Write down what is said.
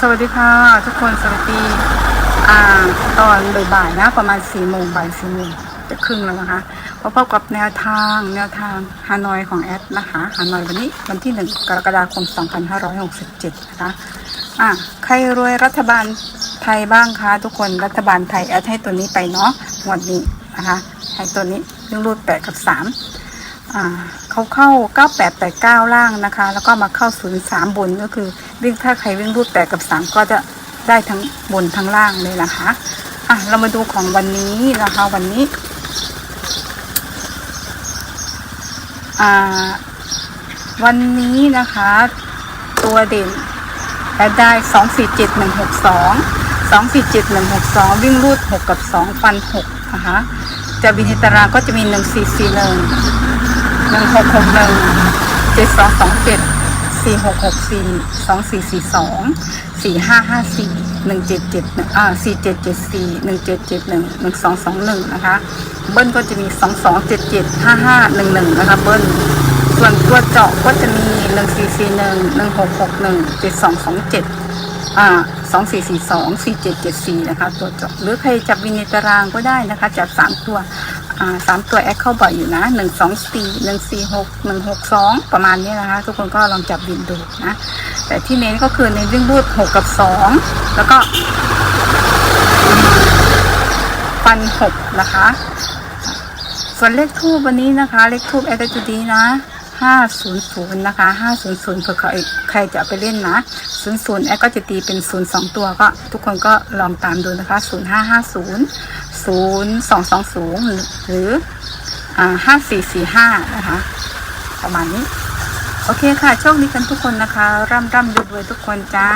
สวัสดีค่ะ ทุกคนสวัสดีอ่าตอนบ่ายๆนะ ประมาณสี่โมงบ่ายสี่โมงจะครึ่งแล้วนะคะพบกับแนวทางแนวทางฮานอยของแอดนะคะฮานอยวันนี้วันที่หนึ่งกรกฎาคม 2567 นะคะอะใครรวยรัฐบาลไทยบ้างคะทุกคนรัฐบาลไทยแอดให้ตัวนี้ไปเนาะงวันนี้นะคะให้ตัวนี้เรื่องรูดแปดกับสามอ่า เขาเข้า 9889 ล่างนะคะ แล้วก็มาเข้า 03 บนก็คือวิ่งถ้าใครวิ่งรูด8กับ 3 ก็จะได้ทั้งบนทั้งล่างเลยนะคะอะเรามาดูของวันนี้นะคะ วันนี้อ่าวันนี้นะคะ ตัวเด่นและได้247162 247162วิ่งรูด6กับ2ฟัน6นะคะจะบินในตารางก็จะมี1441หนึ่ง หนึ่งหกหกหนึ่งเจ็ดสองสองเจ็ดสี่หกหกสี่สองสี่สี่สองสี่ห้าห้าสี่หนึ่งเจ็ดเจ็ดหนึ่งอ่าสี่เจ็ดเจ็ดสี่หนึ่งเจ็ดเจ็ดหนึ่งหนึ่งสองสองหนึ่งนะคะ เบิ้ลก็จะมีสองสองเจ็ดเจ็ดห้าห้าหนึ่งหนึ่งนะคะเบิ้ลส่วนตัวเจาะก็จะมีหนึ่งสี่สี่หนึ่งหนึ่งหกหกหนึ่งเจ็ดสองสองเจ็ดอ่าสองสี่สี่สองสี่เจ็ดเจ็ดสี่นะคะ ตัวเจาะหรือใครจับวินในตารางก็ได้นะคะ จับสามตัว อ่าสามตัวแอคเข้าบ่อยอยู่นะหนึ่งสองสี่หนึ่งสี่หกหนึ่งหกสองประมาณนี้นะคะ ทุกคนก็ลองจับบินดูนะ แต่ที่เน้นก็คือในวิ่งรูดหกกับสองแล้วก็ฟันหกนะคะ ส่วนเลขทูบวันนี้นะคะ เลขทูบแอดได้ตัวดีนะ ห้าศูนย์ศูนย์นะคะห้าศูนย์ศูนย์เผื่อใครใครจะเอาไปเล่นนะศูนย์ศูนย์แอดก็จะตีเป็นศูนย์สองตัวก็ทุกคนก็ลองตามดูนะคะศูนย์ห้าห้าศูนย์ศูนย์สองสองศูนย์หรืออ่าห้าสี่สี่ห้านะคะ ประมาณนี้ โอเคค่ะ โชคดีกันทุกคนนะคะ ร่ำร่ำรวยๆทุกคนจ้า